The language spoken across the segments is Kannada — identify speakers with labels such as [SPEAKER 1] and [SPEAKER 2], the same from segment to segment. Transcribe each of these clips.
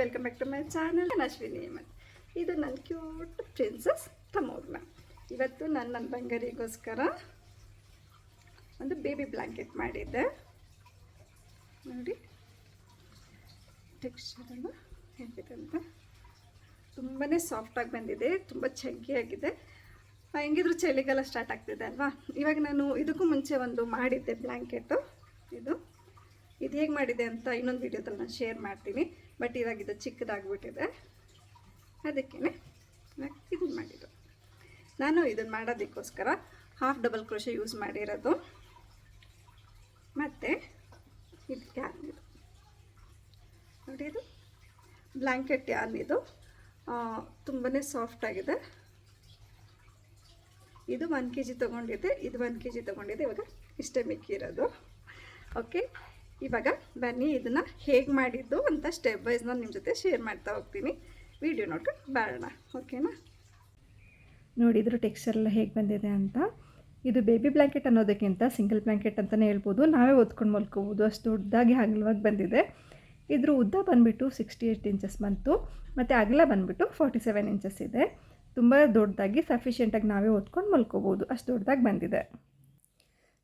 [SPEAKER 1] Welcome back to my channel Ashwini ಮತ್ತು ಇದು ನನ್ನ ಕ್ಯೂಟ್ ಪ್ರಿನ್ಸಸ್ ತಮೋಗ್ನ ಇವತ್ತು ನಾನು ನನ್ನ ಬಂಗಾರಿಗೋಸ್ಕರ ಒಂದು ಬೇಬಿ ಬ್ಲ್ಯಾಂಕೆಟ್ ಮಾಡಿದ್ದೆ. ನೋಡಿ. ಟೆಕ್ಸ್ಚರನ್ನು ಹೇಗಿದೆ ಅಂತ. ತುಂಬಾ ಸಾಫ್ಟಾಗಿ ಬಂದಿದೆ, ತುಂಬ ಚಂಕಿಯಾಗಿದೆ ಹೆಂಗಿದ್ರು ಚಳಿಗಾಲ ಸ್ಟಾರ್ಟ್ ಆಗ್ತಿದೆ ಅಲ್ವಾ? ಇವಾಗ ನಾನು ಇದಕ್ಕೂ ಮುಂಚೆ ಒಂದು ಮಾಡಿದ್ದೆ ಬ್ಲ್ಯಾಂಕೆಟು ಇದು. ಇದು ಹೇಗೆ ಮಾಡಿದೆ ಅಂತ ಇನ್ನೊಂದು ವೀಡಿಯೋದಲ್ಲಿ ನಾನು ಶೇರ್ ಮಾಡ್ತೀನಿ. ಬಟ್ ಇವಾಗ ಇದು ಚಿಕ್ಕದಾಗ್ಬಿಟ್ಟಿದೆ ಅದಕ್ಕೇ ಇದನ್ನು ಮಾಡಿದ್ದು. ನಾನು ಇದನ್ನು ಮಾಡೋದಕ್ಕೋಸ್ಕರ ಹಾಫ್ ಡಬಲ್ ಕ್ರೋಶೆ ಯೂಸ್ ಮಾಡಿರೋದು. ಮತ್ತು ಇದು ಯಾನ್ ಇದು. ನೋಡಿ ಇದು ಬ್ಲ್ಯಾಂಕೆಟ್ ಯಾನ್ ಇದು. ತುಂಬಾ ಸಾಫ್ಟಾಗಿದೆ ಇದು ಒನ್ ಕೆ ಜಿ ತೊಗೊಂಡಿದ್ದೆ. ಇದು ಒನ್ ಕೆ ಜಿ ತೊಗೊಂಡಿದ್ದೆ. ಇವಾಗ ಇಷ್ಟೇ ಮಿಕ್ಕಿರೋದು. ಓಕೆ ಇವಾಗ ಬನ್ನಿ ಇದನ್ನು ಹೇಗೆ ಮಾಡಿದ್ದು ಅಂತ ಸ್ಟೆಪ್ ವೈಸ್ ನಾನು ನಿಮ್ಮ ಜೊತೆ ಶೇರ್ ಮಾಡ್ತಾ ಹೋಗ್ತೀನಿ. ವಿಡಿಯೋ ನೋಡ್ಕೊಂಡು ಬರೋಣ ಓಕೆನಾ ನೋಡಿದ್ರು ಟೆಕ್ಸ್ಚರ್ ಎಲ್ಲ ಹೇಗೆ ಬಂದಿದೆ ಅಂತ. ಇದು ಬೇಬಿ ಬ್ಲ್ಯಾಂಕೆಟ್ ಅನ್ನೋದಕ್ಕಿಂತ ಸಿಂಗಲ್ ಬ್ಲ್ಯಾಂಕೆಟ್ ಅಂತಲೇ ಹೇಳ್ಬೋದು. ನಾವೇ ಓದ್ಕೊಂಡು ಮಲ್ಕೋಬೋದು. ಅಷ್ಟು ದೊಡ್ಡದಾಗಿ ಅಗಲವಾಗಿ ಬಂದಿದೆ. ಇದ್ರ ಉದ್ದ ಬಂದುಬಿಟ್ಟು ಸಿಕ್ಸ್ಟಿ ಏಯ್ಟ್ ಇಂಚಸ್ ಬಂತು. ಮತ್ತು ಅಗಲ ಬಂದುಬಿಟ್ಟು ಫಾರ್ಟಿ ಸೆವೆನ್ ಇಂಚಸ್ ಇದೆ. ತುಂಬ ದೊಡ್ಡದಾಗಿ ಸಫಿಷಿಯೆಂಟಾಗಿ ನಾವೇ ಓದ್ಕೊಂಡು ಮಲ್ಕೋಬೋದು. ಅಷ್ಟು ದೊಡ್ಡದಾಗಿ ಬಂದಿದೆ.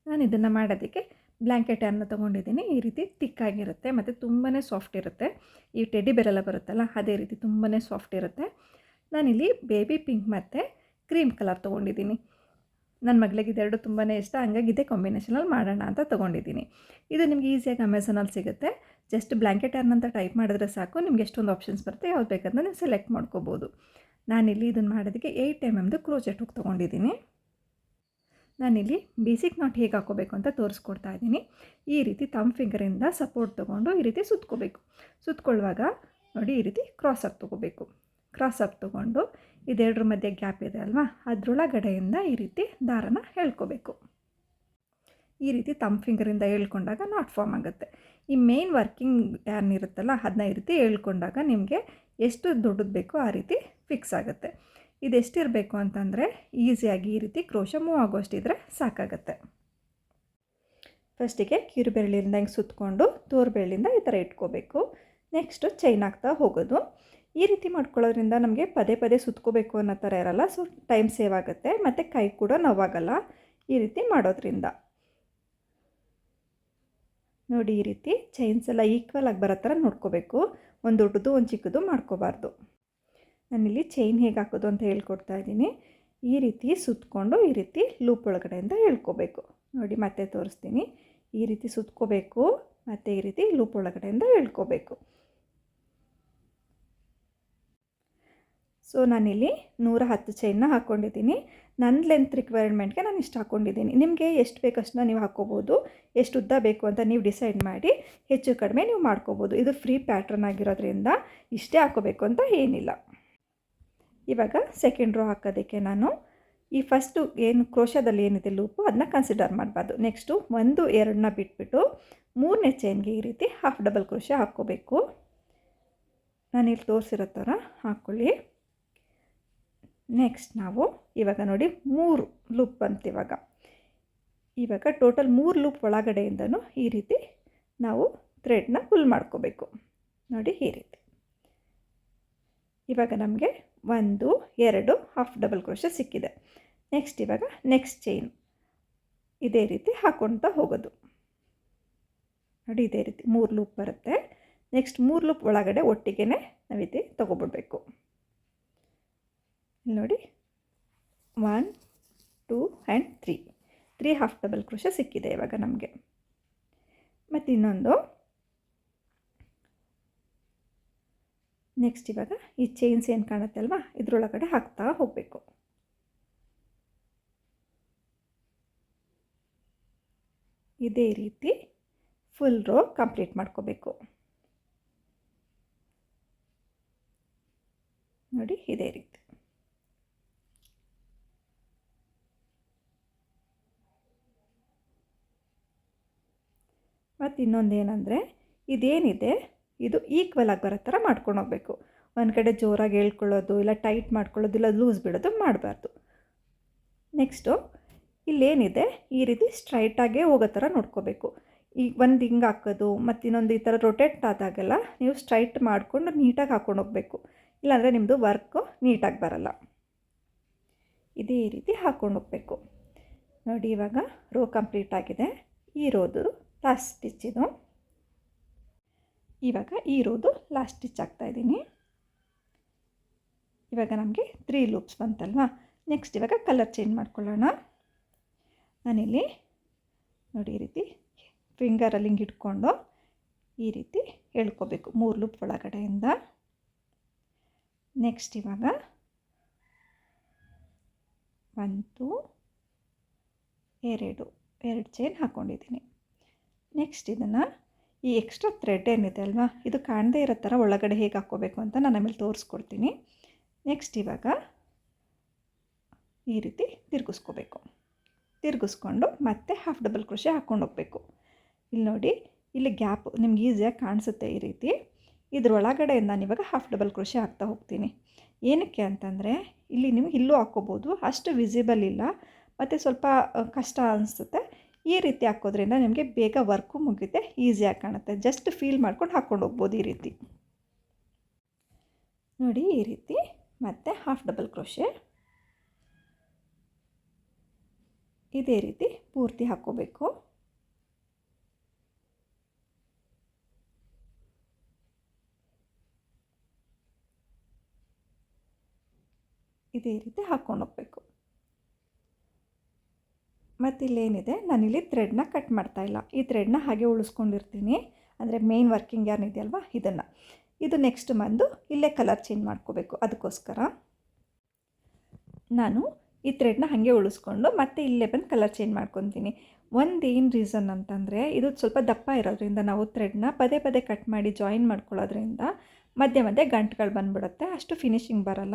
[SPEAKER 1] ನಾನು ಇದನ್ನು ಮಾಡೋದಕ್ಕೆ ಬ್ಲ್ಯಾಂಕೆಟನ್ನು ತೊಗೊಂಡಿದ್ದೀನಿ. ಈ ರೀತಿ ತಿಕ್ಕಾಗಿರುತ್ತೆ. ಮತ್ತು ತುಂಬಾ ಸಾಫ್ಟ್ ಇರುತ್ತೆ. ಈ ಟೆಡಿ ಬೆರೆಲ್ಲ ಬರುತ್ತಲ್ಲ, ಅದೇ ರೀತಿ ತುಂಬಾ ಸಾಫ್ಟ್ ಇರುತ್ತೆ. ನಾನಿಲ್ಲಿ ಬೇಬಿ ಪಿಂಕ್ ಮತ್ತು ಕ್ರೀಮ್ ಕಲರ್ ತೊಗೊಂಡಿದ್ದೀನಿ. ನನ್ನ ಮಗಳಿಗೆ ಇದೆರಡು ತುಂಬಾ ಇಷ್ಟ. ಹಂಗಾಗಿ ಇದೇ ಕಾಂಬಿನೇಷನಲ್ಲಿ ಮಾಡೋಣ ಅಂತ ತೊಗೊಂಡಿದ್ದೀನಿ. ಇದು ನಿಮ್ಗೆ ಈಸಿಯಾಗಿ ಅಮೆಝಾನಲ್ಲಿ ಸಿಗುತ್ತೆ. ಜಸ್ಟ್ ಬ್ಲ್ಯಾಂಕೆಟ್ ಅಂತ ಟೈಪ್ ಮಾಡಿದ್ರೆ ಸಾಕು. ನಿಮ್ಗೆ ಎಷ್ಟೊಂದು ಆಪ್ಷನ್ಸ್ ಬರುತ್ತೆ, ಯಾವ್ದು ಬೇಕಂದ್ರೆ ನೀವು ಸೆಲೆಕ್ಟ್ ಮಾಡ್ಕೋಬೋದು. ನಾನಿಲ್ಲಿ ಇದನ್ನು ಮಾಡೋದಕ್ಕೆ ಏಯ್ಟ್ ಎಂ ಎಮ್ದು ಕ್ರೋಚೆಟ್ ಹುಕ್ ತೊಗೊಂಡಿದ್ದೀನಿ. ನಾನಿಲ್ಲಿ ಬೇಸಿಕ್ ನಾಟ್ ಹೇಗೆ ಹಾಕೋಬೇಕು ಅಂತ ತೋರಿಸ್ಕೊಡ್ತಾ ಇದ್ದೀನಿ. ಈ ರೀತಿ ತಮ್ ಫಿಂಗರಿಂದ ಸಪೋರ್ಟ್ ತೊಗೊಂಡು ಈ ರೀತಿ ಸುತ್ಕೋಬೇಕು. ಸುತ್ಕೊಳ್ಳುವಾಗ ನೋಡಿ ಈ ರೀತಿ ಕ್ರಾಸ್ ಅಪ್ ತೊಗೋಬೇಕು. ಕ್ರಾಸ್ ಅಪ್ ತೊಗೊಂಡು ಇದೆರಡರ ಮಧ್ಯೆ ಗ್ಯಾಪ್ ಇದೆ ಅಲ್ವಾ? ಅದರೊಳಗಡೆಯಿಂದ ಈ ರೀತಿ ದಾರನ ಹೇಳ್ಕೋಬೇಕು ಈ ರೀತಿ ತಮ್ಮ ಫಿಂಗರಿಂದ ಹೇಳ್ಕೊಂಡಾಗ ನಾಟ್ ಫಾರ್ಮ್ ಆಗುತ್ತೆ. ಈ ಮೇನ್ ವರ್ಕಿಂಗ್ ಯಾರ್ನಿರುತ್ತಲ್ಲ ಅದನ್ನ ಈ ರೀತಿ ಹೇಳ್ಕೊಂಡಾಗ ನಿಮಗೆ ಎಷ್ಟು ದೊಡ್ಡದು ಬೇಕೋ ಆ ರೀತಿ ಫಿಕ್ಸ್ ಆಗುತ್ತೆ. ಇದೆಷ್ಟಿರಬೇಕು ಅಂತಂದರೆ ಈಸಿಯಾಗಿ ಈ ರೀತಿ ಕ್ರೋಶ ಮೂವ್ ಆಗೋಷ್ಟಿದ್ರೆ ಸಾಕಾಗತ್ತೆ. ಫಸ್ಟಿಗೆ ಕಿರುಬೆರಳಿಂದ ಹಿಂಗೆ ಸುತ್ತಕೊಂಡು ತೋರ್ಬೆರಳಿಂದ ಈ ಥರ ಇಟ್ಕೋಬೇಕು. ನೆಕ್ಸ್ಟು ಚೈನ್ ಹಾಕ್ತಾ ಹೋಗೋದು. ಈ ರೀತಿ ಮಾಡ್ಕೊಳ್ಳೋದ್ರಿಂದ ನಮಗೆ ಪದೇ ಪದೇ ಸುತ್ಕೋಬೇಕು ಅನ್ನೋ ಥರ ಇರಲ್ಲ, ಸೊ ಟೈಮ್ ಸೇವ್ ಆಗುತ್ತೆ, ಮತ್ತು ಕೈ ಕೂಡ ನೋವಾಗಲ್ಲ ಈ ರೀತಿ ಮಾಡೋದ್ರಿಂದ. ನೋಡಿ ಈ ರೀತಿ ಚೈನ್ಸ್ ಎಲ್ಲ ಈಕ್ವಲ್ ಆಗಿ ಬರೋ ಥರ ನೋಡ್ಕೋಬೇಕು. ಒಂದು ದೊಡ್ಡದು, ಒಂದು ಚಿಕ್ಕದು ಮಾಡ್ಕೋಬಾರ್ದು. ನಾನಿಲ್ಲಿ ಚೈನ್ ಹೇಗೆ ಹಾಕೋದು ಅಂತ ಹೇಳ್ಕೊಡ್ತಾ ಇದ್ದೀನಿ. ಈ ರೀತಿ ಸುತ್ತಕೊಂಡು ಈ ರೀತಿ ಲೂಪ್ ಒಳಗಡೆಯಿಂದ ಹೇಳ್ಕೋಬೇಕು ನೋಡಿ ಮತ್ತೆ ತೋರಿಸ್ತೀನಿ. ಈ ರೀತಿ ಸುತ್ಕೋಬೇಕು, ಮತ್ತು ಈ ರೀತಿ ಲೂಪ್ ಒಳಗಡೆಯಿಂದ ಹೇಳ್ಕೋಬೇಕು ಸೊ ನಾನಿಲ್ಲಿ ನೂರ ಹತ್ತು ಚೈನ್ನ ಹಾಕ್ಕೊಂಡಿದ್ದೀನಿ ನನ್ನ ಲೆಂತ್ ರಿಕ್ವೈರ್ಮೆಂಟ್ಗೆ ನಾನು ಇಷ್ಟು ಹಾಕ್ಕೊಂಡಿದ್ದೀನಿ ನಿಮಗೆ ಎಷ್ಟು ಬೇಕಷ್ಟನ್ನ ನೀವು ಹಾಕ್ಕೋಬೋದು ಎಷ್ಟು ಉದ್ದ ಬೇಕು ಅಂತ ನೀವು ಡಿಸೈಡ್ ಮಾಡಿ, ಹೆಚ್ಚು ಕಡಿಮೆ ನೀವು ಮಾಡ್ಕೋಬೋದು. ಇದು ಫ್ರೀ ಪ್ಯಾಟ್ರನ್ ಆಗಿರೋದ್ರಿಂದ ಇಷ್ಟೇ ಹಾಕ್ಕೋಬೇಕು ಅಂತ ಏನಿಲ್ಲ. ಇವಾಗ ಸೆಕೆಂಡ್ ರೋ ಹಾಕೋದಕ್ಕೆ ನಾನು ಈ ಫಸ್ಟು ಏನು ಕ್ರೋಶದಲ್ಲಿ ಏನಿದೆ ಲೂಪು ಅದನ್ನ ಕನ್ಸಿಡರ್ ಮಾಡಬಾರ್ದು. ನೆಕ್ಸ್ಟು ಒಂದು ಎರಡನ್ನ ಬಿಟ್ಬಿಟ್ಟು ಮೂರನೇ ಚೈನ್ಗೆ ಈ ರೀತಿ ಹಾಫ್ ಡಬಲ್ ಕ್ರೋಶ ಹಾಕ್ಕೋಬೇಕು. ಇಲ್ಲಿ ತೋರಿಸಿರೋ ಥರ ಹಾಕ್ಕೊಳ್ಳಿ ನೆಕ್ಸ್ಟ್ ನಾವು ಇವಾಗ ನೋಡಿ ಮೂರು ಲೂಪ್ ಬಂತು ಇವಾಗ. ಇವಾಗ ಟೋಟಲ್ ಮೂರು ಲೂಪ್ ಒಳಗಡೆಯಿಂದನೂ ಈ ರೀತಿ ನಾವು ಥ್ರೆಡ್ನ ಫುಲ್ ಮಾಡ್ಕೋಬೇಕು. ನೋಡಿ ಈ ರೀತಿ. ಇವಾಗ ನಮಗೆ ಒಂದು, ಎರಡು ಹಾಫ್ ಡಬಲ್ ಕ್ರೋಶ ಸಿಕ್ಕಿದೆ. ನೆಕ್ಸ್ಟ್ ಇವಾಗ ನೆಕ್ಸ್ಟ್ ಚೈನ್ ಇದೇ ರೀತಿ ಹಾಕ್ಕೊಳ್ತಾ ಹೋಗೋದು. ನೋಡಿ, ಇದೇ ರೀತಿ ಮೂರು ಲೂಪ್ ಬರುತ್ತೆ. ನೆಕ್ಸ್ಟ್ ಮೂರು ಲೂಪ್ ಒಳಗಡೆ ಒಟ್ಟಿಗೆ ನಾವಿದೆ ತೊಗೊಬಿಡ್ಬೇಕು. ಇಲ್ಲಿ ನೋಡಿ one two and three three half double crochet ಸಿಕ್ಕಿದೆ ಇವಾಗ ನಮಗೆ. ಮತ್ತು ಇನ್ನೊಂದು ನೆಕ್ಸ್ಟ್ ಇವಾಗ ಈ ಚೈನ್ಸ್ ಏನು ಕಾಣುತ್ತೆ ಅಲ್ವಾ? ಇದ್ರೊಳಗಡೆ ಹಾಕ್ತಾ ಹೋಗಬೇಕು. ಇದೇ ರೀತಿ ಫುಲ್ ರೋ ಕಂಪ್ಲೀಟ್ ಮಾಡ್ಕೋಬೇಕು. ನೋಡಿ, ಇದೇ ರೀತಿ. ಮತ್ತು ಇನ್ನೊಂದು ಏನಂದರೆ ಇದೇನಿದೆ? ಇದು ಈಕ್ವಲ್ ಆಗಿ ಬರೋ ಥರ ಮಾಡ್ಕೊಂಡು ಹೋಗಬೇಕು. ಒಂದು ಕಡೆ ಜೋರಾಗಿ ಹೇಳ್ಕೊಳ್ಳೋದು, ಇಲ್ಲ ಟೈಟ್ ಮಾಡ್ಕೊಳ್ಳೋದು, ಇಲ್ಲ ಲೂಸ್ ಬಿಡೋದು ಮಾಡಬಾರ್ದು. ನೆಕ್ಸ್ಟು ಇಲ್ಲೇನಿದೆ, ಈ ರೀತಿ ಸ್ಟ್ರೈಟಾಗೇ ಹೋಗೋ ಥರ ನೋಡ್ಕೋಬೇಕು. ಈಗ ಒಂದು ಹಿಂಗೆ ಹಾಕೋದು, ಮತ್ತು ಇನ್ನೊಂದು ಈ ಥರ ರೊಟೇಟ್ ಆದಾಗೆಲ್ಲ ನೀವು ಸ್ಟ್ರೈಟ್ ಮಾಡಿಕೊಂಡು ನೀಟಾಗಿ ಹಾಕ್ಕೊಂಡು ಹೋಗಬೇಕು. ಇಲ್ಲಾಂದರೆ ನಿಮ್ಮದು ವರ್ಕು ನೀಟಾಗಿ ಬರಲ್ಲ. ಇದೇ ರೀತಿ ಹಾಕ್ಕೊಂಡು ಹೋಗಬೇಕು. ನೋಡಿ ಇವಾಗ ರೋ ಕಂಪ್ಲೀಟ್ ಆಗಿದೆ. ಈ ರೋದು ಲಾಸ್ಟ್ ಸ್ಟಿಚ್ ಇದು. ಇವಾಗ ಈ ರೋದು ಲಾಸ್ಟ್ ಸ್ಟಿಚ್ ಆಗ್ತಾಯಿದ್ದೀನಿ ಇವಾಗ ನಮಗೆ ತ್ರೀ ಲೂಪ್ಸ್ ಬಂತಲ್ವಾ? ನೆಕ್ಸ್ಟ್ ಇವಾಗ ಕಲರ್ ಚೇಂಜ್ ಮಾಡ್ಕೊಳ್ಳೋಣ. ನಾನಿಲ್ಲಿ ನೋಡಿ ಈ ರೀತಿ ಫಿಂಗರಲ್ಲಿ ಹಿಂಗೆ ಇಟ್ಕೊಂಡು ಈ ರೀತಿ ಎಳ್ಕೋಬೇಕು ಮೂರು ಲೂಪ್ ಒಳಗಡೆಯಿಂದ. ನೆಕ್ಸ್ಟ್ ಇವಾಗ ಒಂದು ಎರಡು ಎರಡು ಚೈನ್ ಹಾಕ್ಕೊಂಡಿದ್ದೀನಿ ನೆಕ್ಸ್ಟ್ ಇದನ್ನು ಈ ಎಕ್ಸ್ಟ್ರಾ ಥ್ರೆಡ್ ಏನಿದೆ ಅಲ್ವಾ? ಇದು ಕಾಣದೇ ಇರೋ ಥರ ಒಳಗಡೆ ಹೇಗೆ ಹಾಕ್ಕೋಬೇಕು ಅಂತ ನಾನು ಆಮೇಲೆ ತೋರಿಸ್ಕೊಡ್ತೀನಿ. ನೆಕ್ಸ್ಟ್ ಇವಾಗ ಈ ರೀತಿ ತಿರುಗಿಸ್ಕೋಬೇಕು. ತಿರುಗಿಸ್ಕೊಂಡು ಮತ್ತೆ ಹಾಫ್ ಡಬಲ್ ಕೃಷಿ ಹಾಕ್ಕೊಂಡು ಹೋಗಬೇಕು. ಇಲ್ಲಿ ನೋಡಿ, ಇಲ್ಲಿ ಗ್ಯಾಪ್ ನಿಮ್ಗೆ ಈಸಿಯಾಗಿ ಕಾಣಿಸುತ್ತೆ ಈ ರೀತಿ. ಇದ್ರೊಳಗಡೆಯಿಂದ ನಾನು ಇವಾಗ ಹಾಫ್ ಡಬಲ್ ಕೃಷಿ ಹಾಕ್ತಾ ಹೋಗ್ತೀನಿ. ಏನಕ್ಕೆ ಅಂತಂದರೆ, ಇಲ್ಲಿ ನೀವು ಇಲ್ಲೂ ಹಾಕ್ಕೋಬೋದು. ಅಷ್ಟು ವಿಸಿಬಲ್ ಇಲ್ಲ. ಮತ್ತು ಸ್ವಲ್ಪ ಕಷ್ಟ ಅನಿಸುತ್ತೆ. ಈ ರೀತಿ ಹಾಕೋದ್ರಿಂದ ನಿಮಗೆ ಬೇಗ ವರ್ಕು ಮುಗಿಯುತ್ತೆ ಈಸಿಯಾಗಿ ಕಾಣುತ್ತೆ. ಜಸ್ಟ್ ಫೀಲ್ ಮಾಡ್ಕೊಂಡು ಹಾಕ್ಕೊಂಡು ಹೋಗ್ಬೋದು ಈ ರೀತಿ. ನೋಡಿ ಈ ರೀತಿ, ಮತ್ತು ಹಾಫ್ ಡಬಲ್ ಕ್ರೋಶೆ ಇದೇ ರೀತಿ ಪೂರ್ತಿ ಹಾಕ್ಕೋಬೇಕು. ಇದೇ ರೀತಿ ಹಾಕ್ಕೊಂಡು ಹೋಗಬೇಕು. ಮತ್ತು ಇಲ್ಲೇನಿದೆ ನಾನಿಲ್ಲಿ ಥ್ರೆಡ್ನ ಕಟ್ ಮಾಡ್ತಾ ಇಲ್ಲ. ಈ ಥ್ರೆಡ್ನ ಹಾಗೆ ಉಳಿಸ್ಕೊಂಡಿರ್ತೀನಿ. ಅಂದರೆ ಮೇನ್ ವರ್ಕಿಂಗ್ ಯಾರು ಇದೆಯಲ್ವಾ? ಇದನ್ನು. ಇದು ನೆಕ್ಸ್ಟ್ ಬಂದು ಇಲ್ಲೇ ಕಲರ್ ಚೇಂಜ್ ಮಾಡ್ಕೋಬೇಕು. ಅದಕ್ಕೋಸ್ಕರ ನಾನು ಈ ಥ್ರೆಡ್ನ ಹಾಗೆ ಉಳಿಸ್ಕೊಂಡು ಮತ್ತೆ ಇಲ್ಲೇ ಬಂದು ಕಲರ್ ಚೇಂಜ್ ಮಾಡ್ಕೊತೀನಿ. ಒಂದು ಏನು ರೀಸನ್ ಅಂತಂದರೆ, ಇದು ಸ್ವಲ್ಪ ದಪ್ಪ ಇರೋದ್ರಿಂದ ನಾವು ಥ್ರೆಡ್ನ ಪದೇ ಪದೇ ಕಟ್ ಮಾಡಿ ಜಾಯಿನ್ ಮಾಡ್ಕೊಳ್ಳೋದ್ರಿಂದ ಮಧ್ಯೆ ಮಧ್ಯೆ ಗಂಟುಗಳು ಬಂದ್ಬಿಡುತ್ತೆ. ಅಷ್ಟು ಫಿನಿಶಿಂಗ್ ಬರಲ್ಲ.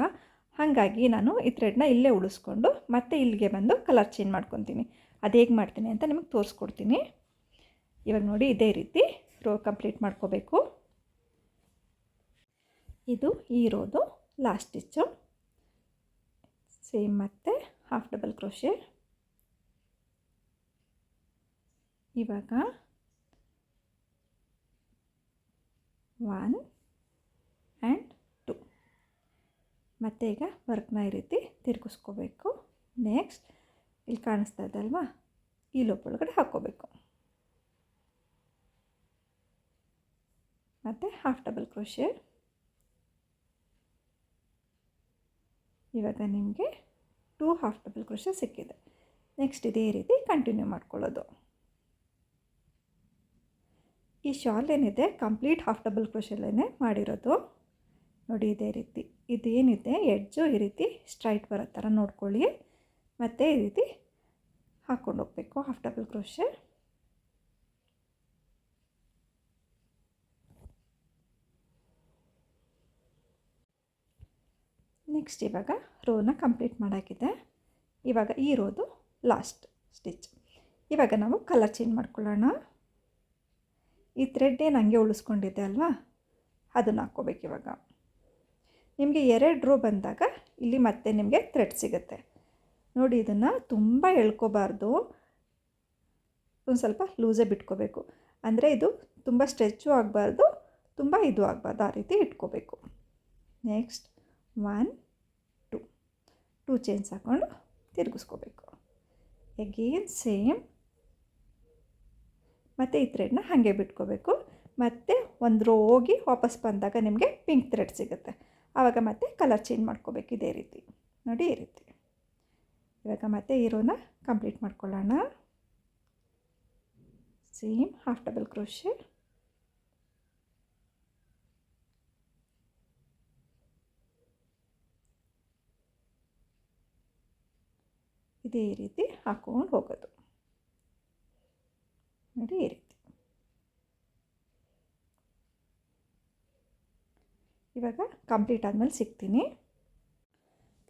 [SPEAKER 1] ಹಾಗಾಗಿ ನಾನು ಈ ಥ್ರೆಡ್ನ ಇಲ್ಲೇ ಉಳಿಸ್ಕೊಂಡು ಮತ್ತೆ ಇಲ್ಲಿಗೆ ಬಂದು ಕಲರ್ ಚೇಂಜ್ ಮಾಡ್ಕೊತೀನಿ. ಅದು ಹೇಗೆ ಮಾಡ್ತೀನಿ ಅಂತ ನಿಮಗೆ ತೋರಿಸ್ಕೊಡ್ತೀನಿ. ಇವಾಗ ನೋಡಿ ಇದೇ ರೀತಿ ರೋ ಕಂಪ್ಲೀಟ್ ಮಾಡ್ಕೋಬೇಕು. ಇದು ಈ ರೋದು ಲಾಸ್ಟ್ ಸ್ಟಿಚ್ಚು ಸೇಮ್ ಮತ್ತು ಹಾಫ್ ಡಬಲ್ ಕ್ರೋಶೆ ಇವಾಗ ಒನ್ ಆ್ಯಂಡ್ ಟು ಮತ್ತು ಈಗ ವರ್ಕ್ನ ಈ ರೀತಿ ತಿರುಗಿಸ್ಕೋಬೇಕು. ನೆಕ್ಸ್ಟ್ ಇಲ್ಲಿ ಕಾಣಿಸ್ತಾ ಇದೆ ಅಲ್ವಾ? ಈ ಲೋಪ್ ಒಳಗಡೆ ಹಾಕ್ಕೋಬೇಕು. ಮತ್ತು ಹಾಫ್ ಡಬಲ್ ಕ್ರೋಶೆ ಇವಾಗ ನಿಮಗೆ ಟೂ ಹಾಫ್ ಡಬಲ್ ಕ್ರೋಶೆ ಸಿಕ್ಕಿದೆ. ನೆಕ್ಸ್ಟ್ ಇದೇ ರೀತಿ ಕಂಟಿನ್ಯೂ ಮಾಡ್ಕೊಳ್ಳೋದು. ಈ ಶಾಲ್ ಏನಿದೆ? ಕಂಪ್ಲೀಟ್ ಹಾಫ್ ಡಬಲ್ ಕ್ರೋಶಲ್ಲೇ ಮಾಡಿರೋದು. ನೋಡಿ ಇದೇ ರೀತಿ. ಇದೇನಿದೆ? ಎಡ್ಜು ಈ ರೀತಿ ಸ್ಟ್ರೈಟ್ ಬರೋ ಥರ ನೋಡ್ಕೊಳ್ಳಿ. ಮತ್ತು ಈ ರೀತಿ ಹಾಕ್ಕೊಂಡು ಹೋಗಬೇಕು. ಹಾಫ್ ಡಬಲ್ ಕ್ರೋಶೆ ನೆಕ್ಸ್ಟ್ ಇವಾಗ ರೋನ ಕಂಪ್ಲೀಟ್ ಮಾಡೋಕ್ಕಿದೆ ಇವಾಗ ಈ ರೋದು ಲಾಸ್ಟ್ ಸ್ಟಿಚ್ ಇವಾಗ ನಾವು ಕಲರ್ ಚೇಂಜ್ ಮಾಡ್ಕೊಳ್ಳೋಣ. ಈ ಥ್ರೆಡ್ ಏನು ಹಂಗೆ ಉಳಿಸ್ಕೊಂಡಿದ್ದೆ ಅಲ್ವಾ? ಅದನ್ನು ಹಾಕ್ಕೋಬೇಕು ಇವಾಗ. ನಿಮಗೆ ಎರಡು ರೋ ಬಂದಾಗ ಇಲ್ಲಿ ಮತ್ತೆ ನಿಮಗೆ ಥ್ರೆಡ್ ಸಿಗುತ್ತೆ. ನೋಡಿ, ಇದನ್ನು ತುಂಬ ಎಳ್ಕೋಬಾರ್ದು. ಒಂದು ಸ್ವಲ್ಪ ಲೂಸೇ ಬಿಟ್ಕೋಬೇಕು. ಅಂದರೆ ಇದು ತುಂಬ ಸ್ಟ್ರೆಚ್ಚು ಆಗಬಾರ್ದು, ತುಂಬ ಇದು ಆಗಬಾರ್ದು, ಆ ರೀತಿ ಇಟ್ಕೋಬೇಕು. Next one two two chains ಹಾಕ್ಕೊಂಡು ತಿರುಗಿಸ್ಕೋಬೇಕು. ಎಗೇನ್ ಸೇಮ್ ಮತ್ತು ಈ ಥ್ರೆಡ್ನ ಹಾಗೆ ಬಿಟ್ಕೋಬೇಕು. ಮತ್ತು ಒಂದು ರೋ ಹೋಗಿ ವಾಪಸ್ ಬಂದಾಗ ನಿಮಗೆ ಪಿಂಕ್ ಥ್ರೆಡ್ ಸಿಗುತ್ತೆ. ಆವಾಗ ಮತ್ತೆ ಕಲರ್ ಚೇಂಜ್ ಮಾಡ್ಕೋಬೇಕು ಇದೇ ರೀತಿ. ನೋಡಿ ಈ ರೀತಿ. ಇವಾಗ ಮತ್ತೆ ಈ ರೋನ ಕಂಪ್ಲೀಟ್ ಮಾಡ್ಕೊಳ್ಳೋಣ. ಸೇಮ್ ಹಾಫ್ ಡಬಲ್ ಕ್ರೋಶೆ ಇದೇ ರೀತಿ ಹಾಕ್ಕೊಂಡು ಹೋಗೋದು. ನೋಡಿ ಈ ರೀತಿ. ಇವಾಗ ಕಂಪ್ಲೀಟ್ ಆದಮೇಲೆ ಸಿಗ್ತೀನಿ.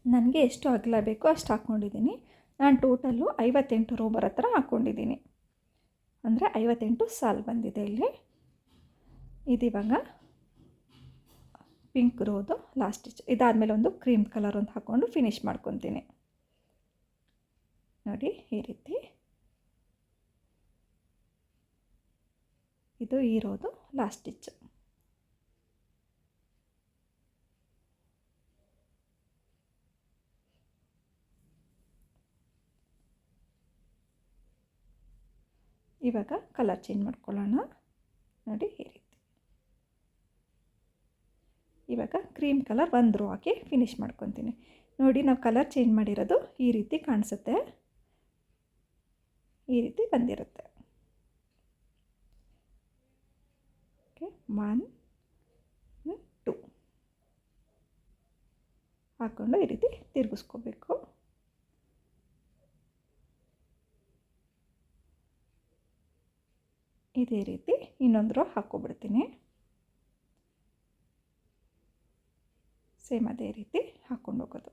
[SPEAKER 1] ನನಗೆ ಎಷ್ಟು ಅಗಲ ಬೇಕೋ ಅಷ್ಟು ಹಾಕ್ಕೊಂಡಿದ್ದೀನಿ. ನಾನು ಟೋಟಲ್ಲು ಐವತ್ತೆಂಟು ರೋ ಹತ್ರ ಹಾಕ್ಕೊಂಡಿದ್ದೀನಿ. ಅಂದರೆ ಐವತ್ತೆಂಟು ಸಾಲು ಬಂದಿದೆ ಇಲ್ಲಿ. ಇದಿವಾಗ ಪಿಂಕ್ ರೋದು ಲಾಸ್ಟ್ ಸ್ಟಿಚ್ ಇದಾದಮೇಲೆ ಒಂದು ಕ್ರೀಮ್ ಕಲರ್ ಒಂದು ಹಾಕ್ಕೊಂಡು ಫಿನಿಶ್ ಮಾಡ್ಕೊತೀನಿ. ನೋಡಿ, ಈ ರೀತಿ. ಇದು ಈ ರೋದು ಲಾಸ್ಟ್ ಸ್ಟಿಚ್ ಇವಾಗ ಕಲರ್ ಚೇಂಜ್ ಮಾಡ್ಕೊಳ್ಳೋಣ. ನೋಡಿ ಈ ರೀತಿ. ಇವಾಗ ಕ್ರೀಮ್ ಕಲರ್ ಒಂದು ಹಾಕಿ ಫಿನಿಶ್ ಮಾಡ್ಕೊತೀನಿ. ನೋಡಿ ನಾವು ಕಲರ್ ಚೇಂಜ್ ಮಾಡಿರೋದು ಈ ರೀತಿ ಕಾಣಿಸುತ್ತೆ. ಈ ರೀತಿ ಬಂದಿರುತ್ತೆ. ಓಕೆ ಒನ್ ಟು ಹಾಕ್ಕೊಂಡು ಈ ರೀತಿ ತಿರುಗಿಸ್ಕೋಬೇಕು. ಇದೇ ರೀತಿ ಇನ್ನೊಂದು ರೋ ಹಾಕ್ಕೊಬಿಡ್ತೀನಿ. ಸೇಮ್ ಅದೇ ರೀತಿ ಹಾಕ್ಕೊಂಡು ಹೋಗೋದು.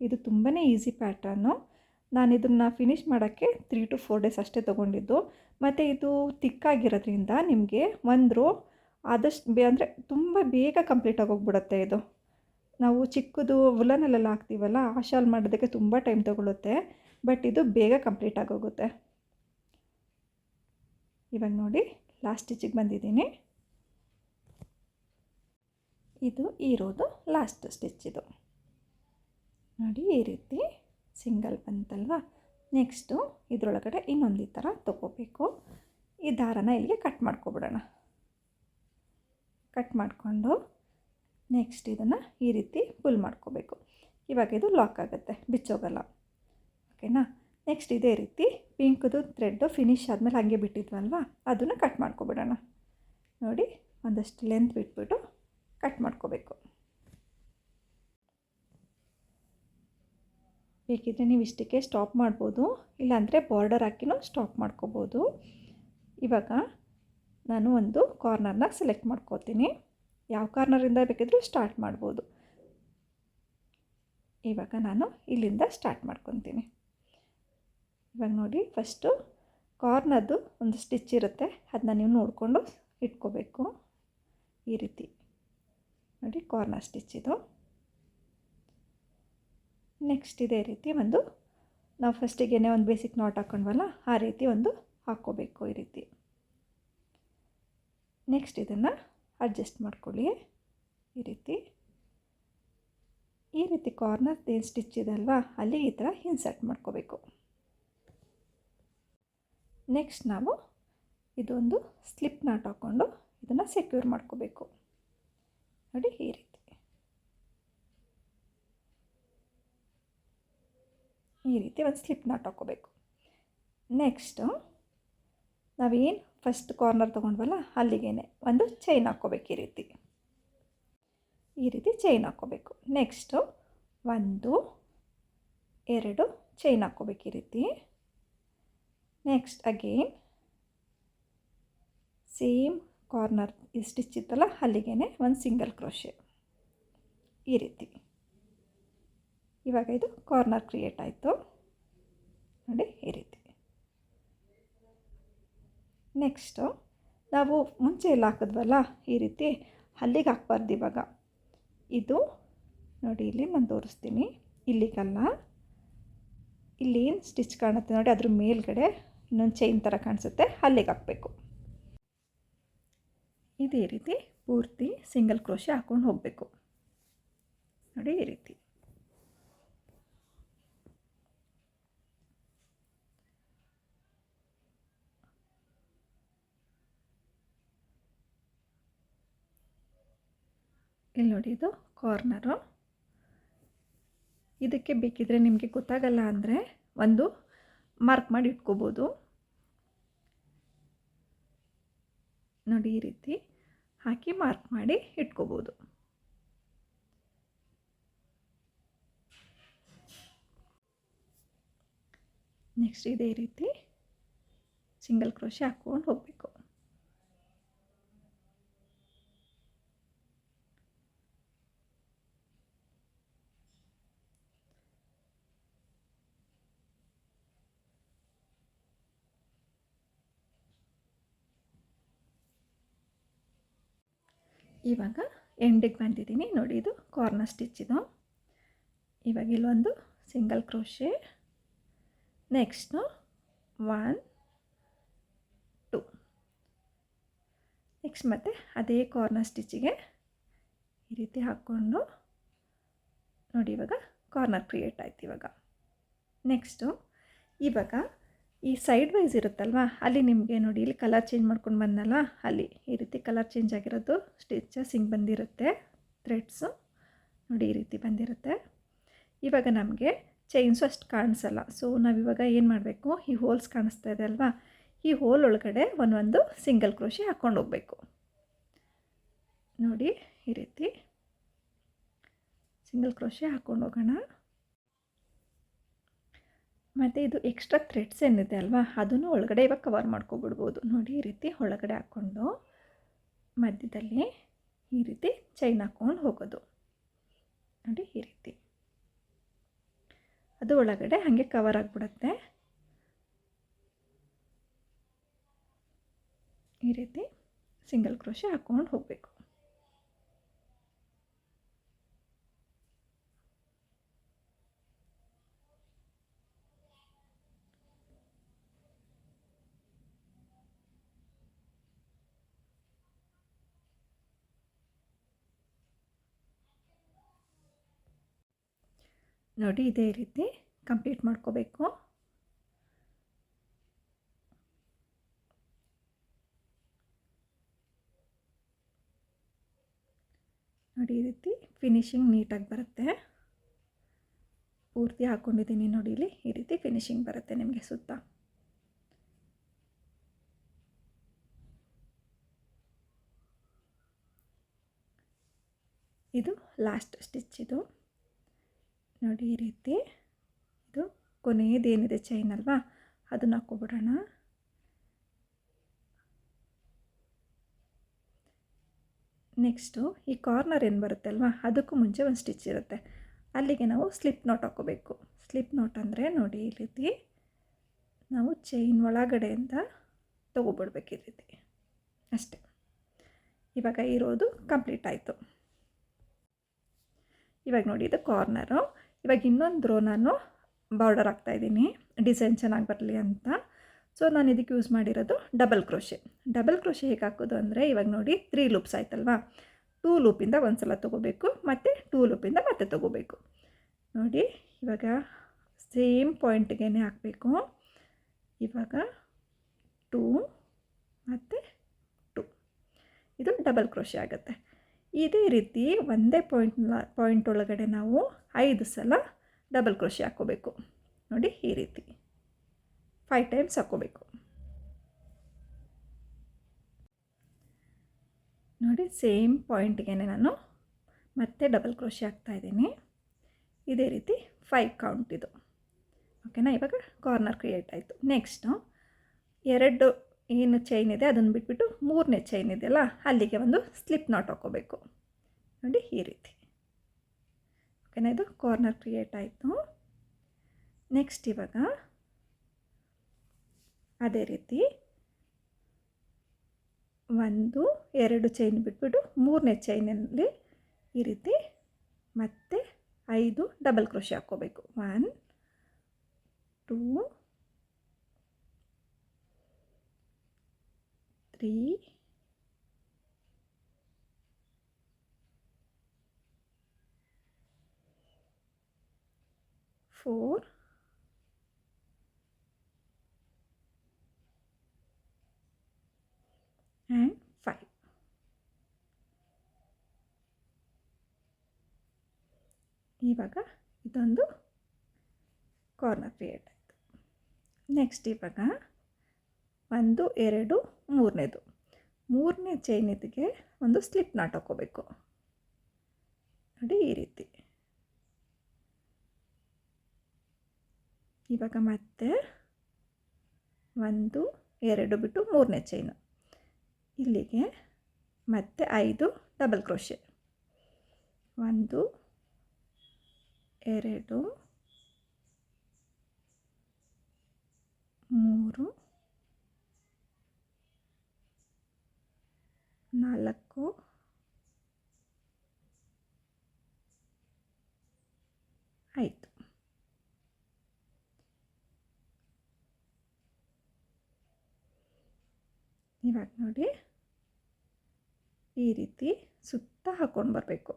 [SPEAKER 1] ಇದು ತುಂಬಾ ಈಸಿ ಪ್ಯಾಟರ್ನು ನಾನು ಇದನ್ನು ಫಿನಿಷ್ ಮಾಡೋಕ್ಕೆ ತ್ರೀ ಟು ಫೋರ್ ಡೇಸ್ ಅಷ್ಟೇ ತೊಗೊಂಡಿದ್ದು. ಮತ್ತು ಇದು ತಿಕ್ಕಾಗಿರೋದ್ರಿಂದ ನಿಮಗೆ ಒಂದು ರೋ ಆದಷ್ಟು ಬೇ, ಅಂದರೆ ತುಂಬ ಬೇಗ ಕಂಪ್ಲೀಟ್ ಆಗೋಗ್ಬಿಡುತ್ತೆ ಇದು. ನಾವು ಚಿಕ್ಕದು ವುಲನಲ್ಲೆಲ್ಲ ಹಾಕ್ತೀವಲ್ಲ, ಆ ಶಾಲ್ ಮಾಡೋದಕ್ಕೆ ತುಂಬ ಟೈಮ್ ತೊಗೊಳುತ್ತೆ ಬಟ್ ಇದು ಬೇಗ ಕಂಪ್ಲೀಟ್ ಆಗೋಗುತ್ತೆ ಇವಾಗ ನೋಡಿ ಲಾಸ್ಟ್ ಸ್ಟಿಚಿಗೆ ಬಂದಿದ್ದೀನಿ. ಇದು ಇರೋದು ಲಾಸ್ಟ್ ಸ್ಟಿಚ್ ಇದು. ನೋಡಿ, ಈ ರೀತಿ ಸಿಂಗಲ್ ಬಂತಲ್ವಾ? ನೆಕ್ಸ್ಟು ಇದರೊಳಗಡೆ ಇನ್ನೊಂದು ಈ ಥರ ತೊಗೋಬೇಕು. ಈ ದಾರನ ಇಲ್ಲಿಗೆ ಕಟ್ ಮಾಡ್ಕೊಬಿಡೋಣ. ಕಟ್ ಮಾಡಿಕೊಂಡು ನೆಕ್ಸ್ಟ್ ಇದನ್ನು ಈ ರೀತಿ ಪುಲ್ ಮಾಡ್ಕೋಬೇಕು. ಇವಾಗ ಇದು ಲಾಕ್ ಆಗುತ್ತೆ, ಬಿಚ್ಚೋಗಲ್ಲ. ಓಕೆನಾ ನೆಕ್ಸ್ಟ್ ಇದೇ ರೀತಿ ಪಿಂಕ್ದು ಥ್ರೆಡ್ಡು ಫಿನಿಶ್ ಆದಮೇಲೆ ಹಾಗೆ ಬಿಟ್ಟಿದ್ವಲ್ವ? ಅದನ್ನು ಕಟ್ ಮಾಡ್ಕೊಬಿಡೋಣ. ನೋಡಿ, ಒಂದಷ್ಟು ಲೆಂತ್ ಬಿಟ್ಬಿಟ್ಟು ಕಟ್ ಮಾಡ್ಕೋಬೇಕು. ಬೇಕಿದ್ರೆ ನೀವು ಇಷ್ಟಕ್ಕೆ ಸ್ಟಾಪ್ ಮಾಡ್ಬೋದು, ಇಲ್ಲಾಂದರೆ ಬಾರ್ಡರ್ ಹಾಕಿನೂ ಸ್ಟಾಪ್ ಮಾಡ್ಕೋಬೋದು. ಇವಾಗ ನಾನು ಒಂದು ಕಾರ್ನರ್ನ ಸೆಲೆಕ್ಟ್ ಮಾಡ್ಕೋತೀನಿ. ಯಾವ ಕಾರ್ನರಿಂದ ಬೇಕಿದ್ರೂ ಸ್ಟಾರ್ಟ್ ಮಾಡ್ಬೋದು. ಇವಾಗ ನಾನು ಇಲ್ಲಿಂದ ಸ್ಟಾರ್ಟ್ ಮಾಡ್ಕೊತೀನಿ. ಇವಾಗ ನೋಡಿ ಫಸ್ಟು ಕಾರ್ನರ್ದು ಒಂದು ಸ್ಟಿಚ್ ಇರುತ್ತೆ. ಅದನ್ನ ನೀವು ನೋಡಿಕೊಂಡು ಇಟ್ಕೋಬೇಕು. ಈ ರೀತಿ. ನೋಡಿ ಕಾರ್ನರ್ ಸ್ಟಿಚ್ ಇದು. ನೆಕ್ಸ್ಟ್ ಇದೇ ರೀತಿ ಒಂದು, ನಾವು ಫಸ್ಟಿಗೆ ಒಂದು ಬೇಸಿಕ್ ನಾಟ್ ಹಾಕ್ಕೊಂಡ್ವಲ್ಲ ಆ ರೀತಿ ಒಂದು ಹಾಕ್ಕೋಬೇಕು ಈ ರೀತಿ. ನೆಕ್ಸ್ಟ್ ಇದನ್ನು ಅಡ್ಜಸ್ಟ್ ಮಾಡ್ಕೊಳ್ಳಿ. ಈ ರೀತಿ. ಈ ರೀತಿ ಕಾರ್ನರ್ ಏನು ಸ್ಟಿಚ್ ಇದೆ ಅಲ್ವಾ? ಅಲ್ಲಿ ಈ ಥರ ಇನ್ಸರ್ಟ್ ಮಾಡ್ಕೋಬೇಕು. ನೆಕ್ಸ್ಟ್ ನಾವು ಇದೊಂದು ಸ್ಲಿಪ್ ನಾಟ್ ಹಾಕ್ಕೊಂಡು ಇದನ್ನು ಸೆಕ್ಯೂರ್ ಮಾಡ್ಕೋಬೇಕು. ನೋಡಿ ಈ ರೀತಿ. ಈ ರೀತಿ ಒಂದು ಸ್ಲಿಪ್ ನಾಟ್ ಹಾಕ್ಕೋಬೇಕು ನೆಕ್ಸ್ಟು ನಾವೇನು ಫಸ್ಟ್ ಕಾರ್ನರ್ ತೊಗೊಂಡ್ವಲ್ಲ ಅಲ್ಲಿಗೇ ಒಂದು ಚೈನ್ ಹಾಕ್ಕೋಬೇಕು ಈ ರೀತಿ. ಈ ರೀತಿ ಚೈನ್ ಹಾಕ್ಕೋಬೇಕು. ನೆಕ್ಸ್ಟು ಒಂದು, ಎರಡು ಚೈನ್ ಹಾಕ್ಕೋಬೇಕು ಈ ರೀತಿ. Next again same corner stitch ಇತ್ತಲ್ಲ ಅಲ್ಲಿಗೇ ಒಂದು ಸಿಂಗಲ್ ಕ್ರೋಶೆ ಈ ರೀತಿ. ಇವಾಗ ಇದು ಕಾರ್ನರ್ ಕ್ರಿಯೇಟ್ ಆಯಿತು. ನೋಡಿ, ಈ ರೀತಿ. ನೆಕ್ಸ್ಟು ನಾವು ಮುಂಚೆ ಎಲ್ಲ ಹಾಕಿದ್ವಲ್ಲ, ಈ ರೀತಿ ಅಲ್ಲಿಗೆ ಹಾಕ್ಬಾರ್ದು ಇವಾಗ. ಇದು ನೋಡಿ, ಇಲ್ಲಿ ನಾನು ತೋರಿಸ್ತೀನಿ. ಇಲ್ಲಿಗಲ್ಲ ಇಲ್ಲಿ ಏನು ಸ್ಟಿಚ್ ಕಾಣುತ್ತೆ ನೋಡಿ, ಅದ್ರ ಮೇಲ್ಗಡೆ ಇನ್ನೊಂದು ಚೈನ್ ಥರ ಕಾಣಿಸುತ್ತೆ, ಅಲ್ಲಿಗೆ ಹಾಕಬೇಕು. ಇದೇ ರೀತಿ ಪೂರ್ತಿ ಸಿಂಗಲ್ ಕ್ರೋಶೆ ಹಾಕ್ಕೊಂಡು ಹೋಗಬೇಕು. ನೋಡಿ, ಈ ರೀತಿ. ಇಲ್ಲಿ ನೋಡಿ ಇದು ಕಾರ್ನರು ಇದಕ್ಕೆ ಬೇಕಿದ್ರೆ ನಿಮಗೆ ಗೊತ್ತಾಗಲ್ಲ ಅಂದರೆ ಒಂದು ಮಾರ್ಕ್ ಮಾಡಿ ಇಟ್ಕೋಬೋದು. ನೋಡಿ ಈ ರೀತಿ ಹಾಕಿ ಮಾರ್ಕ್ ಮಾಡಿ ಇಟ್ಕೋಬೋದು. ನೆಕ್ಸ್ಟ್ ಇದೇ ರೀತಿ ಸಿಂಗಲ್ ಕ್ರೋಶೆ ಹಾಕ್ಕೊಂಡು ಹೋಗಬೇಕು. ಇವಾಗ ಎಂಡಿಗೆ ಬಂದಿದ್ದೀನಿ. ನೋಡಿ, ಇದು ಕಾರ್ನರ್ ಸ್ಟಿಚ್ ಇದು. ಇವಾಗ ಇಲ್ಲೊಂದು single crochet next one two next ಮತ್ತೆ ಅದೇ ಕಾರ್ನರ್ ಸ್ಟಿಚ್ಚಿಗೆ ಈ ರೀತಿ ಹಾಕ್ಕೊಂಡು ನೋಡಿ ಇವಾಗ ಕಾರ್ನರ್ ಕ್ರಿಯೇಟ್ ಆಯ್ತು ಇವಾಗ. ನೆಕ್ಸ್ಟು ಇವಾಗ ಈ ಸೈಡ್ ವೈಸ್ ಇರುತ್ತಲ್ವ? ಅಲ್ಲಿ ನಿಮಗೆ ನೋಡಿ, ಇಲ್ಲಿ ಕಲರ್ ಚೇಂಜ್ ಮಾಡ್ಕೊಂಡು ಬಂದಲ್ಲ ಅಲ್ಲಿ ಈ ರೀತಿ ಕಲರ್ ಚೇಂಜ್ ಆಗಿರೋದು ಸ್ಟಿಚಸ್ ಹಿಂಗೆ ಬಂದಿರುತ್ತೆ ಥ್ರೆಡ್ಸು ನೋಡಿ ಈ ರೀತಿ ಬಂದಿರುತ್ತೆ. ಇವಾಗ ನಮಗೆ ಚೈನ್ಸು ಅಷ್ಟು ಕಾಣಿಸಲ್ಲ. ಸೊ ನಾವಿವಾಗ ಏನು ಮಾಡಬೇಕು? ಈ ಹೋಲ್ಸ್ ಕಾಣಿಸ್ತಾ ಇದೆ ಅಲ್ವಾ? ಈ ಹೋಲ್ ಒಳಗಡೆ ಒಂದೊಂದು ಸಿಂಗಲ್ ಕ್ರೋಶಿ ಹಾಕ್ಕೊಂಡು ಹೋಗಬೇಕು. ನೋಡಿ, ಈ ರೀತಿ ಸಿಂಗಲ್ ಕ್ರೋಶಿ ಹಾಕ್ಕೊಂಡು ಹೋಗೋಣ. ಮತ್ತು ಇದು ಎಕ್ಸ್ಟ್ರಾ ಥ್ರೆಡ್ಸ್ ಏನಿದೆ ಅಲ್ವಾ? ಅದನ್ನು ಒಳಗಡೆ ಇವಾಗ ಕವರ್ ಮಾಡ್ಕೊಬಿಡ್ಬೋದು. ನೋಡಿ, ಈ ರೀತಿ ಒಳಗಡೆ ಹಾಕ್ಕೊಂಡು ಮಧ್ಯದಲ್ಲಿ ಈ ರೀತಿ ಚೈನ್ ಹಾಕ್ಕೊಂಡು ಹೋಗೋದು. ನೋಡಿ, ಈ ರೀತಿ. ಅದು ಒಳಗಡೆ ಹಾಗೆ ಕವರ್ ಆಗಿಬಿಡುತ್ತೆ. ಈ ರೀತಿ ಸಿಂಗಲ್ ಕ್ರೋಶೆ ಹಾಕ್ಕೊಂಡು ಹೋಗಬೇಕು. ನೋಡಿ ಇದೇ ರೀತಿ ಕಂಪ್ಲೀಟ್ ಮಾಡ್ಕೋಬೇಕು. ನೋಡಿ ಈ ರೀತಿ ಫಿನಿಶಿಂಗ್ ನೀಟಾಗಿ ಬರುತ್ತೆ. ಪೂರ್ತಿ ಹಾಕ್ಕೊಂಡಿದ್ದೀನಿ ನೋಡಿ ಇಲ್ಲಿ, ಈ ರೀತಿ ಫಿನಿಶಿಂಗ್ ಬರುತ್ತೆ ನಿಮಗೆ ಸುತ್ತ. ಇದು ಲಾಸ್ಟ್ ಸ್ಟಿಚ್ ಇದು. ನೋಡಿ ಈ ರೀತಿ. ಇದು ಕೊನೆಯದೇನಿದೆ ಚೈನ್ ಅಲ್ವಾ? ಅದನ್ನು ಹಾಕ್ಕೊಬಿಡೋಣ. ನೆಕ್ಸ್ಟು ಈ ಕಾರ್ನರ್ ಏನು ಬರುತ್ತೆ ಅಲ್ವಾ? ಅದಕ್ಕೂ ಮುಂಚೆ ಒಂದು ಸ್ಟಿಚ್ ಇರುತ್ತೆ. ಅಲ್ಲಿಗೆ ನಾವು ಸ್ಲಿಪ್ ನೋಟ್ ಹಾಕೋಬೇಕು ಸ್ಲಿಪ್ ನೋಟ್ ಅಂದರೆ ನೋಡಿ ಈ ರೀತಿ ನಾವು ಚೈನ್ ಒಳಗಡೆಯಿಂದ ತೊಗೊಬಿಡ್ಬೇಕು ಈ ರೀತಿ. ಅಷ್ಟೇ. ಇವಾಗ ಇರೋದು ಕಂಪ್ಲೀಟ್ ಆಯಿತು. ಇವಾಗ ನೋಡಿ ಇದು ಕಾರ್ನರು ಇವಾಗ ಇನ್ನೊಂದು ರೋ ನಾನು ಬಾರ್ಡರ್ ಹಾಕ್ತಾಯಿದ್ದೀನಿ ಡಿಸೈನ್ ಚೆನ್ನಾಗಿ ಬರಲಿ ಅಂತ. ಸೊ ನಾನು ಇದಕ್ಕೆ ಯೂಸ್ ಮಾಡಿರೋದು ಡಬಲ್ ಕ್ರೋಶೆ ಡಬಲ್ ಕ್ರೋಶೆ ಹೇಗೆ ಹಾಕೋದು ಅಂದರೆ ಇವಾಗ ನೋಡಿ ತ್ರೀ ಲೂಪ್ಸ್ ಆಯ್ತಲ್ವಾ? ಟೂ ಲೂಪಿಂದ ಒಂದು ಸಲ ತೊಗೋಬೇಕು, ಮತ್ತು ಟೂ ಲೂಪಿಂದ ಮತ್ತೆ ತೊಗೋಬೇಕು. ನೋಡಿ, ಇವಾಗ ಸೇಮ್ ಪಾಯಿಂಟ್ಗೆ ಹಾಕಬೇಕು. ಇವಾಗ ಟೂ ಮತ್ತು ಟೂ ಇದು ಡಬಲ್ ಕ್ರೋಶೆ ಆಗುತ್ತೆ. ಇದೇ ರೀತಿ ಒಂದೇ ಪಾಯಿಂಟ್ ಪಾಯಿಂಟ್ ಒಳಗಡೆ ನಾವು ಐದು ಸಲ ಡಬಲ್ ಕ್ರೋಶಿ ಹಾಕ್ಕೋಬೇಕು. ನೋಡಿ ಈ ರೀತಿ. ಫೈವ್ ಟೈಮ್ಸ್ ಹಾಕ್ಕೋಬೇಕು. ನೋಡಿ ಸೇಮ್ ಪಾಯಿಂಟ್ಗೆ ನಾನು ಮತ್ತೆ ಡಬಲ್ ಕ್ರೋಶಿ ಹಾಕ್ತಾಯಿದ್ದೀನಿ ಇದೇ ರೀತಿ ಫೈವ್ ಕೌಂಟ್ ಇದು. ಓಕೆನಾ ಇವಾಗ ಕಾರ್ನರ್ ಕ್ರಿಯೇಟ್ ಆಯಿತು. ನೆಕ್ಸ್ಟು ಎರಡು ಏನು ಚೈನ್ ಇದೆ ಅದನ್ನು ಬಿಟ್ಬಿಟ್ಟು ಮೂರನೇ ಚೈನ್ ಇದೆಯಲ್ಲ ಅಲ್ಲಿಗೆ ಒಂದು ಸ್ಲಿಪ್ ನಾಟ್ ಹಾಕೋಬೇಕು ನೋಡಿ ಈ ರೀತಿ. ಓಕೆನಾ ಇದು? ಕಾರ್ನರ್ ಕ್ರಿಯೇಟ್ ಆಯಿತು. ನೆಕ್ಸ್ಟ್ ಇವಾಗ ಅದೇ ರೀತಿ ಒಂದು, ಎರಡು ಚೈನ್ ಬಿಟ್ಬಿಟ್ಟು ಮೂರನೇ ಚೈನಲ್ಲಿ ಈ ರೀತಿ ಮತ್ತೆ ಐದು ಡಬಲ್ ಕ್ರೋಶಿ ಹಾಕ್ಕೋಬೇಕು. One two three four and five ಇವಾಗ ಇದೊಂದು ಕಾರ್ನರ್ ಕ್ರಿಯೇಟ್ ಆಯಿತು. ನೆಕ್ಸ್ಟ್ ಇವಾಗ ಒಂದು ಎರಡು ಮೂರನೇದು. ಮೂರನೇ ಚೈನ್ ಇದಕ್ಕೆ ಒಂದು ಸ್ಲಿಪ್ ನಾಟ್ ಹಾಕೋಬೇಕು ನೋಡಿ ಈ ರೀತಿ. ಇವಾಗ ಮತ್ತೆ ಒಂದು, ಎರಡು ಬಿಟ್ಟು ಮೂರನೇ ಚೈನು ಇಲ್ಲಿಗೆ ಮತ್ತೆ ಐದು ಡಬಲ್ ಕ್ರೋಶೆ ಒಂದು, ಎರಡು, ಮೂರು ನಾಲ್ಕು. ಆಯಿತು. ಇವಾಗ ನೋಡಿ. ಈ ರೀತಿ ಸುತ್ತ ಹಾಕ್ಕೊಂಡು ಬರಬೇಕು.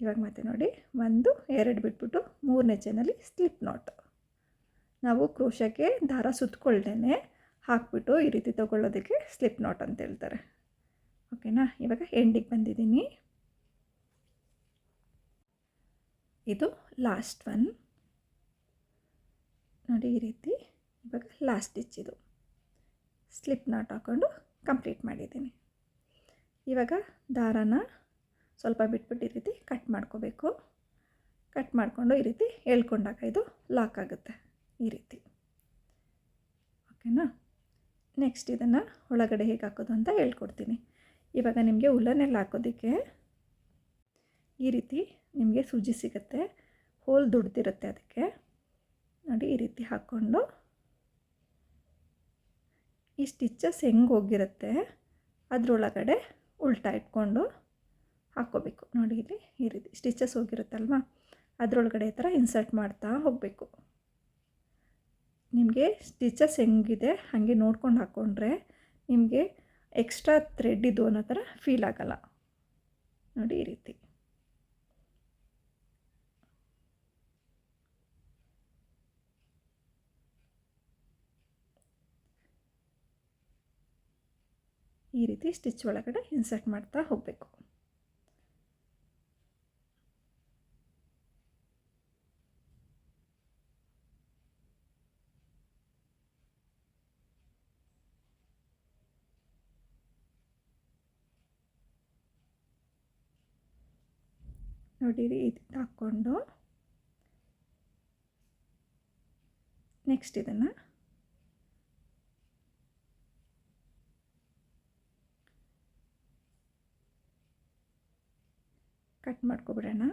[SPEAKER 1] ಇವಾಗ ಮತ್ತೆ ನೋಡಿ. ಒಂದು, ಎರಡು ಬಿಟ್ಬಿಟ್ಟು ಮೂರನೇ ಚೈನಲ್ಲಿ ಸ್ಲಿಪ್ ನಾಟ್ ನಾವು ಕ್ರೋಶಕ್ಕೆ ದಾರ ಸುತ್ತಕೊಳ್ಳ್ದೇ ಹಾಕ್ಬಿಟ್ಟು ಈ ರೀತಿ ತೊಗೊಳ್ಳೋದಕ್ಕೆ ಸ್ಲಿಪ್ ನಾಟ್ ಅಂತ ಹೇಳ್ತಾರೆ. ಓಕೆನಾ ಇವಾಗ ಎಂಡಿಗೆ ಬಂದಿದ್ದೀನಿ. ಇದು ಲಾಸ್ಟ್ ಒನ್ ನೋಡಿ ಈ ರೀತಿ, ಇವಾಗ ಲಾಸ್ಟ್ ಸ್ಟಿಚ್ ಇದು. ಸ್ಲಿಪ್ ನಾಟ್ ಹಾಕ್ಕೊಂಡು ಕಂಪ್ಲೀಟ್ ಮಾಡಿದ್ದೀನಿ. ಇವಾಗ ದಾರಾನ ಸ್ವಲ್ಪ ಬಿಟ್ಬಿಟ್ಟು ಈ ರೀತಿ ಕಟ್ ಮಾಡ್ಕೋಬೇಕು. ಕಟ್ ಮಾಡಿಕೊಂಡು ಈ ರೀತಿ ಎಳ್ಕೊಂಡಾಗ ಇದು ಲಾಕ್ ಆಗುತ್ತೆ. ಈ ರೀತಿ. ಓಕೆನಾ ನೆಕ್ಸ್ಟ್ ಇದನ್ನು ಒಳಗಡೆ ಹೇಗೆ ಹಾಕೋದು ಅಂತ ಹೇಳ್ಕೊಡ್ತೀನಿ. ಇವಾಗ ನಿಮಗೆ ಉಲ್ಲನೆಲ್ಲ ಹಾಕೋದಕ್ಕೆ ಈ ರೀತಿ ನಿಮಗೆ ಸೂಜಿ ಸಿಗುತ್ತೆ. ಹೋಲ್ ದುಡ್ದಿರುತ್ತೆ ಅದಕ್ಕೆ. ನೋಡಿ, ಈ ರೀತಿ ಹಾಕ್ಕೊಂಡು ಈ ಸ್ಟಿಚಸ್ ಹೆಂಗೆ ಹೋಗಿರುತ್ತೆ ಅದರೊಳಗಡೆ ಉಲ್ಟಾ ಇಟ್ಕೊಂಡು ಹಾಕ್ಕೋಬೇಕು. ನೋಡಿ, ಇಲ್ಲಿ ಈ ರೀತಿ ಸ್ಟಿಚಸ್ ಹೋಗಿರುತ್ತಲ್ವ? ಅದರೊಳಗಡೆ ಈ ಥರ ಇನ್ಸರ್ಟ್ ಮಾಡ್ತಾ ಹೋಗಬೇಕು. ನಿಮಗೆ ಸ್ಟಿಚಸ್ ಹೆಂಗಿದೆ ಹಾಗೆ ನೋಡ್ಕೊಂಡು ಹಾಕ್ಕೊಂಡ್ರೆ ನಿಮಗೆ ಎಕ್ಸ್ಟ್ರಾ ಥ್ರೆಡ್ ಇದು ಅನ್ನೋ ಥರ ಫೀಲ್ ಆಗಲ್ಲ. ನೋಡಿ ಈ ರೀತಿ. ಈ ರೀತಿ ಸ್ಟಿಚ್ ಒಳಗಡೆ ಇನ್ಸರ್ಟ್ ಮಾಡ್ತಾ ಹೋಗಬೇಕು. ನೋಡಿರಿ ಇದು ಹಾಕ್ಕೊಂಡು. ನೆಕ್ಸ್ಟ್ ಇದನ್ನು. ಕಟ್ ಮಾಡ್ಕೊಬಿಡೋಣ.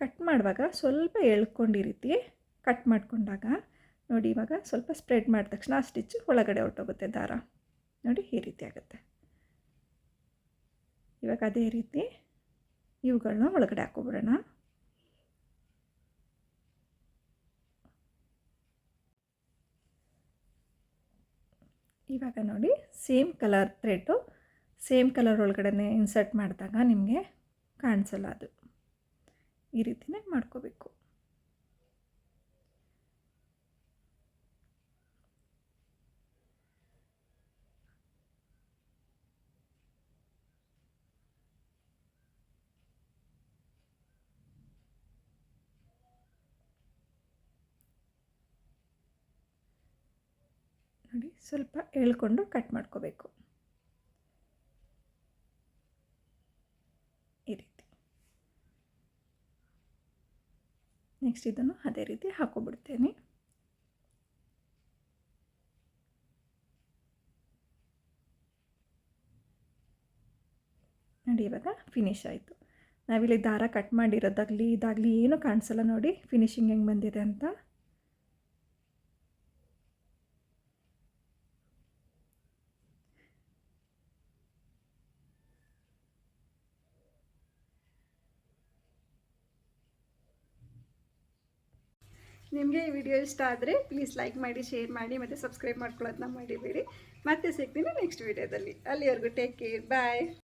[SPEAKER 1] ಕಟ್ ಮಾಡುವಾಗ ಸ್ವಲ್ಪ ಎಳ್ಕೊಂಡು ಈ ರೀತಿ ಕಟ್ ಮಾಡ್ಕೊಂಡಾಗ, ನೋಡಿ ಇವಾಗ ಸ್ವಲ್ಪ ಸ್ಪ್ರೆಡ್ ಮಾಡಿದ ತಕ್ಷಣ ಆ ಸ್ಟಿಚ್ ಒಳಗಡೆ ಹೊರಟೋಗುತ್ತೆ ದಾರ. ನೋಡಿ ಈ ರೀತಿ ಆಗುತ್ತೆ. ಇವಾಗ ಅದೇ ರೀತಿ ಇವುಗಳನ್ನ ಒಳಗಡೆ ಹಾಕ್ಕೊಬಿಡೋಣ ಇವಾಗ ನೋಡಿ, same colour thread, same colour ಒಳಗಡೆ ಇನ್ಸರ್ಟ್ ಮಾಡಿದಾಗ ನಿಮಗೆ ಕಾಣಿಸಲ್ಲ ಅದು. ಈ ರೀತಿನೇ ಮಾಡ್ಕೋಬೇಕು ನೋಡಿ ಸ್ವಲ್ಪ ಎಳ್ಕೊಂಡು ಕಟ್ ಮಾಡ್ಕೋಬೇಕು. ಈ ರೀತಿ. ನೆಕ್ಸ್ಟ್ ಇದನ್ನು ಅದೇ ರೀತಿ ಹಾಕೋಬಿಡ್ತೇನೆ. ನೋಡಿ ಇವಾಗ ಫಿನಿಶ್ ಆಯಿತು. ನಾವಿಲ್ಲಿ ದಾರ ಕಟ್ ಮಾಡಿರೋದಾಗಲಿ, ಇದಾಗಲಿ ಏನೂ ಕಾಣಿಸಲ್ಲ ನೋಡಿ ಫಿನಿಶಿಂಗ್ ಹೆಂಗೆ ಬಂದಿದೆ ಅಂತ. ನಿಮಗೆ ಈ ವಿಡಿಯೋ ಇಷ್ಟ ಆದರೆ ಪ್ಲೀಸ್ ಲೈಕ್ ಮಾಡಿ ಶೇರ್ ಮಾಡಿ ಮತ್ತು ಸಬ್ಸ್ಕ್ರೈಬ್ ಮಾಡ್ಕೊಳ್ಳೋದನ್ನ ಮಾಡಿಬೇಡಿ ಮತ್ತೆ ಸಿಗ್ತೀನಿ ನೆಕ್ಸ್ಟ್ ವಿಡಿಯೋದಲ್ಲಿ. ಅಲ್ಲಿವರೆಗೂ ಟೇಕ್ ಕೇರ್ ಬಾಯ್